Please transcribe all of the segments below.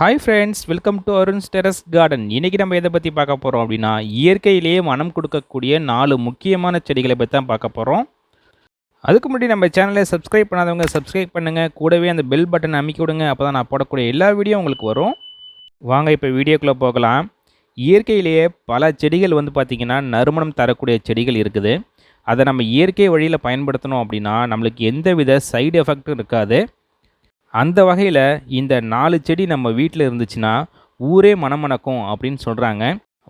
Hi friends welcome to Arun's terrace garden இன்றைக்கி நம்ம எதை பற்றி பார்க்க போகிறோம் அப்படின்னா இயற்கையிலேயே மனம் கொடுக்கக்கூடிய நாலு முக்கியமான செடிகளை பற்றி தான் பார்க்க போகிறோம் அதுக்கு முன்னாடி நம்ம சேனலை சப்ஸ்கிரைப் பண்ணாதவங்க சப்ஸ்கிரைப் பண்ணுங்கள் கூடவே அந்த பெல் பட்டன் அமைக்கி விடுங்க. அப்போ தான் நான் போடக்கூடிய எல்லா வீடியோ உங்களுக்கு வரும். வாங்க இப்போ வீடியோக்குள்ளே போகலாம். இயற்கையிலேயே பல செடிகள் வந்து பார்த்திங்கன்னா நறுமணம் தரக்கூடிய செடிகள் இருக்குது. அதை நம்ம இயற்கை வழியில் பயன்படுத்தணும் அப்படின்னா நம்மளுக்கு எந்தவித சைடு எஃபெக்ட்டும் இருக்காது. அந்த வகையில் இந்த நாலு செடி நம்ம வீட்டில் இருந்துச்சுன்னா ஊரே மணமணக்கும் அப்படின்னு சொல்கிறாங்க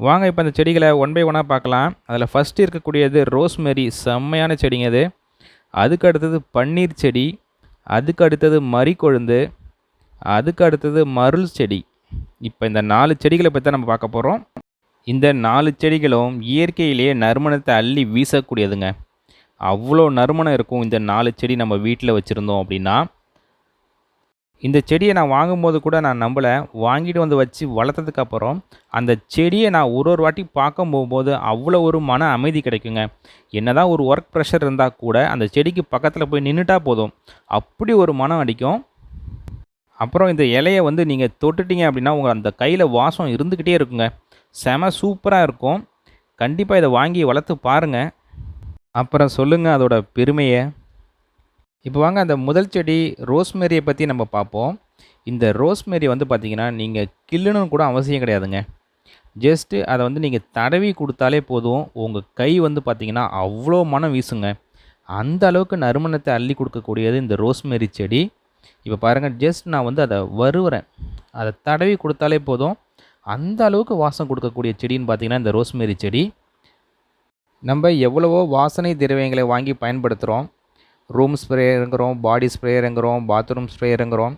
வாங்க இப்போ அந்த செடிகளை ஒன் பை ஒன்னாக பார்க்கலாம். அதில் ஃபஸ்ட்டு இருக்கக்கூடியது ரோஸ்மெரி செம்மையான செடிங்க அது அதுக்கு அடுத்தது பன்னீர் செடி அதுக்கு அடுத்தது மறிக்கொழுந்து அதுக்கு அடுத்தது மருள் செடி. இப்போ இந்த நாலு செடிகளை பற்றி நம்ம பார்க்க போகிறோம் இந்த நாலு செடிகளும் இயற்கையிலேயே நறுமணத்தை அள்ளி வீசக்கூடியதுங்க. அவ்வளோ நறுமணம் இருக்கும் இந்த நாலு செடி நம்ம வீட்டில் வச்சுருந்தோம் அப்படின்னா இந்த செடியை நான் வாங்கும்போது கூட நான் நம்பலை. வாங்கிட்டு வந்து வச்சு வளர்த்ததுக்கு அப்புறம் அந்த செடியை நான் ஒரு ஒரு வாட்டி பார்க்க போகும்போது அவ்வளோ ஒரு மன அமைதி கிடைக்குங்க. என்னதான் ஒரு ஒர்க் ப்ரெஷர் இருந்தால் கூட அந்த செடிக்கு பக்கத்தில் போய் நின்றுட்டா போதும். அப்படி ஒரு மனம் அடிக்கும். அப்புறம் இந்த இலையை வந்து நீங்கள் தொட்டுட்டீங்க அப்படின்னா உங்கள் அந்த கையில் வாசம் இருந்துக்கிட்டே இருக்குங்க. செம சூப்பராக இருக்கும். கண்டிப்பாக இதை வாங்கி வளர்த்து பாருங்கள் அப்புறம் சொல்லுங்கள் அதோட பெருமையை. இப்போ வாங்க அந்த முதல் செடி ரோஸ்மேரியை பற்றி நம்ம பார்ப்போம். இந்த ரோஸ்மேரி வந்து பார்த்திங்கன்னா நீங்கள் கிள்ளணும்னு கூட அவசியம் கிடையாதுங்க. ஜஸ்ட்டு அதை வந்து நீங்கள் தடவி கொடுத்தாலே போதும். உங்கள் கை வந்து பார்த்திங்கன்னா அவ்வளோ மனம் வீசுங்க. அந்த அளவுக்கு நறுமணத்தை அள்ளி கொடுக்கக்கூடியது இந்த ரோஸ்மேரி செடி. இப்போ பாருங்கள் ஜஸ்ட் நான் வந்து அதை வருவுறேன் அதை தடவி கொடுத்தாலே போதும். அந்த அளவுக்கு வாசம் கொடுக்கக்கூடிய செடின்னு பார்த்திங்கன்னா இந்த ரோஸ்மேரி செடி. நம்ம எவ்வளவோ வாசனை திரவியங்களை வாங்கி பயன்படுத்துகிறோம் ரூம் ஸ்ப்ரேயருங்கிறோம் பாடி ஸ்ப்ரேயருங்கிறோம் பாத்ரூம் ஸ்ப்ரேயருங்கிறோம்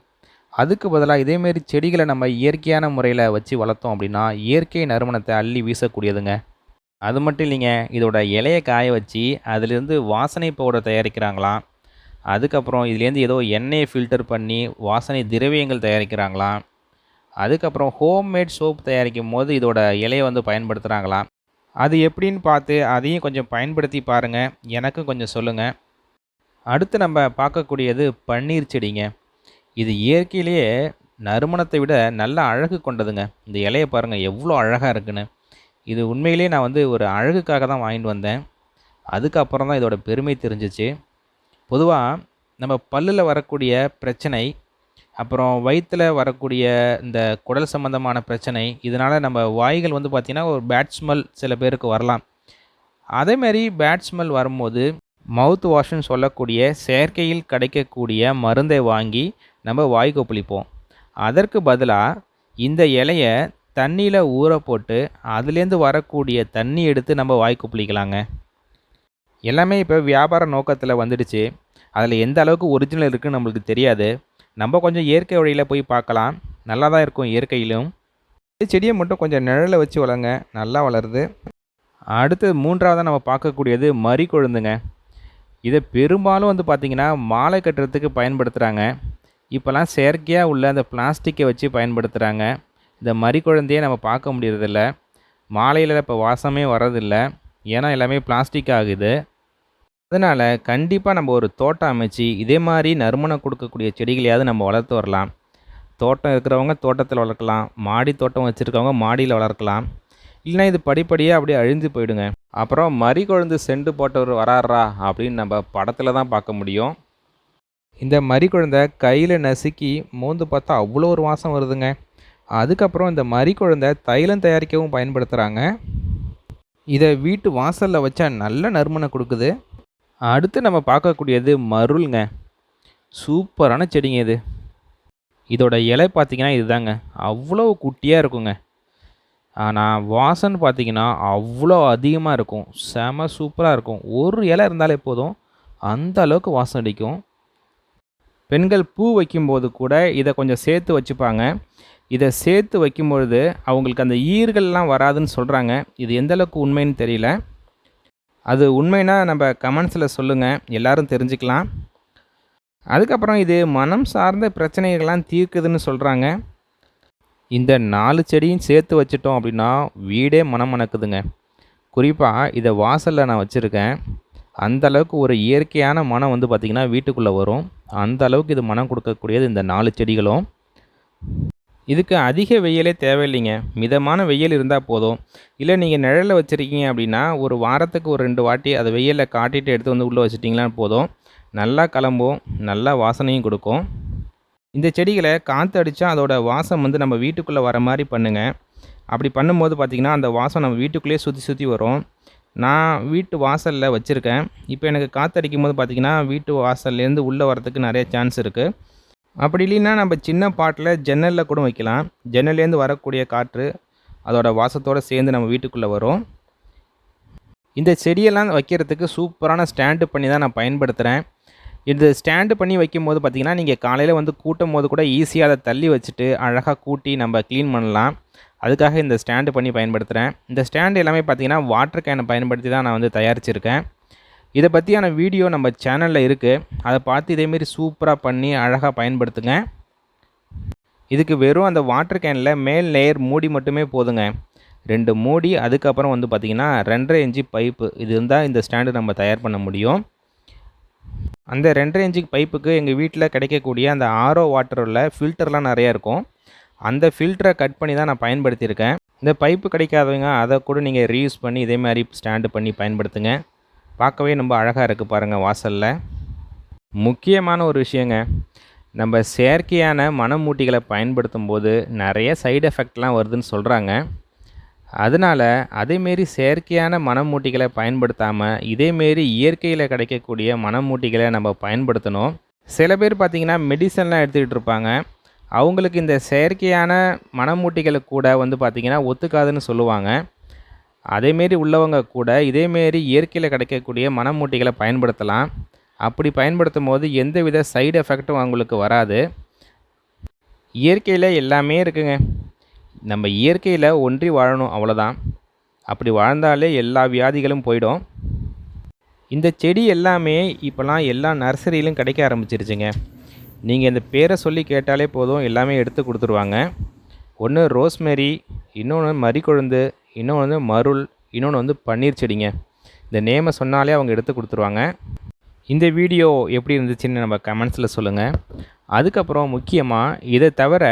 அதுக்கு பதிலாக இதேமாரி செடிகளை நம்ம இயற்கையான முறையில் வச்சு வளர்த்தோம் அப்படின்னா இயற்கை நறுமணத்தை அள்ளி வீசக்கூடியதுங்க. அது மட்டும் இல்லைங்க இதோட இலையை காய வச்சு அதிலிருந்து வாசனை பவுடர் தயாரிக்கிறாங்களாம் அதுக்கப்புறம் இதுலேருந்து ஏதோ எண்ணெயை ஃபில்டர் பண்ணி வாசனை திரவியங்கள் தயாரிக்கிறாங்களாம் அதுக்கப்புறம் ஹோம்மேட் சோப் தயாரிக்கும் போது இதோட இலையை வந்து பயன்படுத்துகிறாங்களாம் அது எப்படின்னு பார்த்து அதையும் கொஞ்சம் பயன்படுத்தி பாருங்கள் எனக்கும் கொஞ்சம் சொல்லுங்கள் அடுத்து நம்ம பார்க்கக்கூடியது பன்னீர் செடிங்க. இது இயற்கையிலேயே நறுமணத்தை விட நல்ல அழகு கொண்டதுங்க. இந்த இலையை பாருங்கள் எவ்வளோ அழகாக இருக்குன்னு. இது உண்மையிலேயே நான் வந்து ஒரு அழகுக்காக தான் வாங்கிட்டு வந்தேன். அதுக்கப்புறம் தான் இதோட பெருமை தெரிஞ்சிச்சு. பொதுவாக நம்ம பல்லில் வரக்கூடிய பிரச்சனை அப்புறம் வயிற்றில் வரக்கூடிய இந்த குடல் சம்மந்தமான பிரச்சனை இதனால் நம்ம வாய்கள் வந்து பார்த்திங்கன்னா ஒரு பேட் ஸ்மெல் சில பேருக்கு வரலாம். அதேமாரி பேட் ஸ்மெல் வரும்போது மவுத் வாஷ்னு சொல்லக்கூடிய செயற்கையில் கிடைக்கக்கூடிய மருந்தை வாங்கி நம்ம வாய் புளிப்போம். அதற்கு பதிலாக இந்த இலையை தண்ணியில் ஊற போட்டு அதுலேருந்து வரக்கூடிய தண்ணி எடுத்து நம்ம வாய் புளிக்கலாங்க. எல்லாமே இப்போ வியாபார நோக்கத்தில் வந்துடுச்சு. அதில் எந்த அளவுக்கு ஒரிஜினல் இருக்குன்னு நம்மளுக்கு தெரியாது. நம்ம கொஞ்சம் இயற்கை வழியில் போய் பார்க்கலாம். நல்லா தான் இருக்கும் இயற்கையிலும். செடியை மட்டும் கொஞ்சம் நிழலில் வச்சு வளருங்க. நல்லா வளருது. அடுத்து மூன்றாவதாக நம்ம பார்க்கக்கூடியது மறி கொழுந்துங்க இதை பெரும்பாலும் வந்து பார்த்திங்கன்னா மாலை கட்டுறதுக்கு பயன்படுத்துகிறாங்க இப்போல்லாம் செயற்கையாக உள்ள அந்த பிளாஸ்டிக்கை வச்சு பயன்படுத்துகிறாங்க இந்த மறி குழந்தையை நம்ம பார்க்க முடியறதில்ல. மாலையில் இப்போ வாசமே வர்றதில்ல. ஏன்னா எல்லாமே பிளாஸ்டிக் ஆகுது. அதனால் கண்டிப்பாக நம்ம ஒரு தோட்டம் அமைச்சு இதே மாதிரி நறுமணம் கொடுக்கக்கூடிய செடிகளையாவது நம்ம வளர்த்து வரலாம். தோட்டம் இருக்கிறவங்க தோட்டத்தில் வளர்க்கலாம். மாடி தோட்டம் வச்சுருக்கவங்க மாடியில் வளர்க்கலாம். இல்லைனா இது படிப்படியாக அப்படியே அழிஞ்சு போயிடுங்க. அப்புறம் மறி கொழுந்து செண்டு போட்டவர் வராறா அப்படின்னு நம்ம படத்தில் தான் பார்க்க முடியும். இந்த மறி குழந்தை கையில் நசுக்கி மோந்து பார்த்தா அவ்வளோ ஒரு வாசம் வருதுங்க. அதுக்கப்புறம் இந்த மறி குழந்தை தைலம் தயாரிக்கவும் பயன்படுத்துகிறாங்க இதை வீட்டு வாசலில் வச்சா நல்ல நறுமணம் கொடுக்குது. அடுத்து நம்ம பார்க்கக்கூடியது மருள்ங்க. சூப்பரான செடிங்க இது. இதோட இலை பார்த்திங்கன்னா இதுதாங்க. அவ்வளோ குட்டியாக இருக்குங்க. ஆனால் வாசன் பார்த்திங்கன்னா அவ்வளோ அதிகமாக இருக்கும். செம சூப்பராக இருக்கும். ஒரு இலை இருந்தாலே போதும். அந்த அளவுக்கு வாசம் அடிக்கும். பெண்கள் பூ வைக்கும்போது கூட இதை கொஞ்சம் சேர்த்து வச்சுப்பாங்க. இதை சேர்த்து வைக்கும்பொழுது அவங்களுக்கு அந்த ஈர்கள்லாம் வராதுன்னு சொல்கிறாங்க இது எந்த அளவுக்கு உண்மைன்னு தெரியல. அது உண்மைனா நம்ம கமெண்ட்ஸில் சொல்லுங்கள் எல்லோரும் தெரிஞ்சுக்கலாம். அதுக்கப்புறம் இது மனம் சார்ந்த பிரச்சனைகள்லாம் தீர்க்குதுன்னு சொல்கிறாங்க இந்த நாலு செடியும் சேர்த்து வச்சிட்டோம் அப்படின்னா வீடே மனம் மணக்குதுங்க குறிப்பாக இதை வாசலில் நான் வச்சுருக்கேன். அந்த அளவுக்கு ஒரு இயற்கையான மனம் வந்து பார்த்திங்கன்னா வீட்டுக்குள்ளே வரும். அந்த அளவுக்கு இது மனம் கொடுக்கக்கூடியது இந்த நாலு செடிகளும். இதுக்கு அதிக வெயிலே தேவையில்லைங்க. மிதமான வெயில் இருந்தால் போதும். இல்லை நீங்கள் நிழலில் வச்சுருக்கீங்க அப்படின்னா ஒரு வாரத்துக்கு ஒரு ரெண்டு வாட்டி அதை வெயிலில் காட்டிட்டு எடுத்து வந்து உள்ளே வச்சிட்டிங்களா போதும். நல்லா கிளம்பும். நல்லா வாசனையும் கொடுக்கும். இந்த செடிகளை காற்று அடித்தா அதோட வாசம் வந்து நம்ம வீட்டுக்குள்ளே வர மாதிரி பண்ணுங்கள் அப்படி பண்ணும்போது பார்த்திங்கன்னா அந்த வாசம் நம்ம வீட்டுக்குள்ளேயே சுற்றி சுற்றி வரும். நான் வீட்டு வாசலில் வச்சுருக்கேன். இப்போ எனக்கு காற்று அடிக்கும் போது பார்த்திங்கன்னா வீட்டு வாசல்லேருந்து உள்ளே வரதுக்கு நிறைய சான்ஸ் இருக்குது அப்படி இல்லைன்னா நம்ம சின்ன பாட்டில் ஜன்னலில் கூட வைக்கலாம். ஜன்னல்லேருந்து வரக்கூடிய காற்று அதோட வாசத்தோடு சேர்ந்து நம்ம வீட்டுக்குள்ளே வரும். இந்த செடியெல்லாம் வைக்கிறதுக்கு சூப்பரான ஸ்டாண்டு பண்ணி தான் நான் பயன்படுத்துகிறேன் இது ஸ்டாண்டு பண்ணி வைக்கும் போது பார்த்திங்கன்னா நீங்கள் காலையில் வந்து கூட்டும் போது கூட ஈஸியாக அதை தள்ளி வச்சுட்டு அழகாக கூட்டி நம்ம க்ளீன் பண்ணலாம். அதுக்காக இந்த ஸ்டாண்டு பண்ணி பயன்படுத்துகிறேன் இந்த ஸ்டாண்டு எல்லாமே பார்த்திங்கன்னா வாட்டர் கேனை பயன்படுத்தி தான் நான் வந்து தயாரிச்சிருக்கேன். இதை பற்றியான வீடியோ நம்ம சேனலில் இருக்குது அதை பார்த்து இதேமாரி சூப்பராக பண்ணி அழகாக பயன்படுத்துங்க. இதுக்கு வெறும் அந்த வாட்டர் கேனில் மேல் லேயர் மூடி மட்டுமே போதுங்க. ரெண்டு மூடி அதுக்கப்புறம் வந்து பார்த்திங்கன்னா ரெண்டரை இன்ச்சு பைப்பு இது இருந்தால் இந்த ஸ்டாண்டு நம்ம தயார் பண்ண முடியும். அந்த ரெண்டரை இன்ச்சு பைப்புக்கு எங்கள் வீட்டில் கிடைக்கக்கூடிய அந்த ஆரோ வாட்டரில் ஃபில்டர்லாம் நிறையா இருக்கும். அந்த ஃபில்டரை கட் பண்ணி தான் நான் பயன்படுத்தியிருக்கேன். இந்த பைப்பு கிடைக்காதவங்க அதை கூட நீங்கள் ரீயூஸ் பண்ணி இதே மாதிரி ஸ்டாண்டு பண்ணி பயன்படுத்துங்க. பார்க்கவே ரொம்ப அழகாக இருக்குது பாருங்கள் வாசலில். முக்கியமான ஒரு விஷயங்க நம்ம செயற்கையான மனமூட்டிகளை பயன்படுத்தும் போது நிறைய சைடு எஃபெக்ட்லாம் வருதுன்னு சொல்கிறாங்க அதனால் அதேமாரி செயற்கையான மனமூட்டிகளை பயன்படுத்தாமல் இதேமாரி இயற்கையில் கிடைக்கக்கூடிய மனமூட்டிகளை நம்ம பயன்படுத்தணும். சில பேர் பார்த்திங்கன்னா மெடிசன்லாம் எடுத்துக்கிட்டு இருப்பாங்க. அவங்களுக்கு இந்த செயற்கையான மனமூட்டிகளை கூட வந்து பார்த்திங்கன்னா ஒத்துக்காதுன்னு சொல்லுவாங்க. அதேமாரி உள்ளவங்க கூட இதேமாரி இயற்கையில் கிடைக்கக்கூடிய மனமூட்டிகளை பயன்படுத்தலாம். அப்படி பயன்படுத்தும் போது எந்தவித சைடு எஃபெக்ட்டும் அவங்களுக்கு வராது. இயற்கையில் எல்லாமே இருக்குங்க. நம்ம இயற்கையில் ஒன்றி வாழணும் அவ்வளோதான் அப்படி வாழ்ந்தாலே எல்லா வியாதிகளும் போயிடும். இந்த செடி எல்லாமே இப்போலாம் எல்லா நர்சரியிலும் கிடைக்க ஆரம்பிச்சிருச்சுங்க. நீங்கள் இந்த பேரை சொல்லி கேட்டாலே போதும் எல்லாமே எடுத்து கொடுத்துருவாங்க. ஒன்று ரோஸ்மெரி இன்னொன்று மறிக்கொழுந்து இன்னொன்று வந்து மருள் இன்னொன்று வந்து பன்னீர் செடிங்க. இந்த நேமை சொன்னாலே அவங்க எடுத்து கொடுத்துருவாங்க. இந்த வீடியோ எப்படி இருந்துச்சுன்னு நம்ம கமெண்ட்ஸில் சொல்லுங்கள் அதுக்கப்புறம் முக்கியமாக இதை தவிர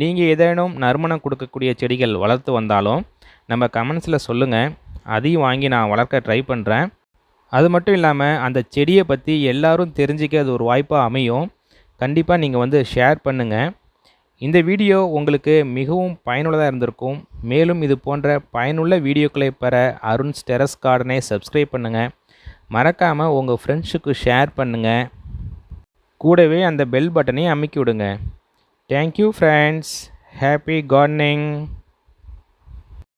நீங்கள் ஏதேனும் நறுமணம் கொடுக்கக்கூடிய செடிகள் வளர்த்து வந்தாலும் நம்ம கமெண்ட்ஸில் சொல்லுங்கள் அதையும் வாங்கி நான் வளர்க்க ட்ரை பண்ணுறேன் அது மட்டும் இல்லாமல் அந்த செடியை பற்றி எல்லோரும் தெரிஞ்சிக்க அது ஒரு வாய்ப்பாக அமையும். கண்டிப்பாக நீங்கள் வந்து ஷேர் பண்ணுங்கள் இந்த வீடியோ உங்களுக்கு மிகவும் பயனுள்ளதாக இருந்திருக்கும். மேலும் இது போன்ற பயனுள்ள வீடியோக்களை பெற அருண் டெரஸ் கார்டனை சப்ஸ்கிரைப் பண்ணுங்கள் மறக்காமல் உங்கள் ஃப்ரெண்ட்ஸுக்கு ஷேர் பண்ணுங்கள் கூடவே அந்த பெல் பட்டனையும் அமைக்கி விடுங்க தேங்க்யூ ஃப்ரெண்ட்ஸ் ஹாப்பி கார்டனிங்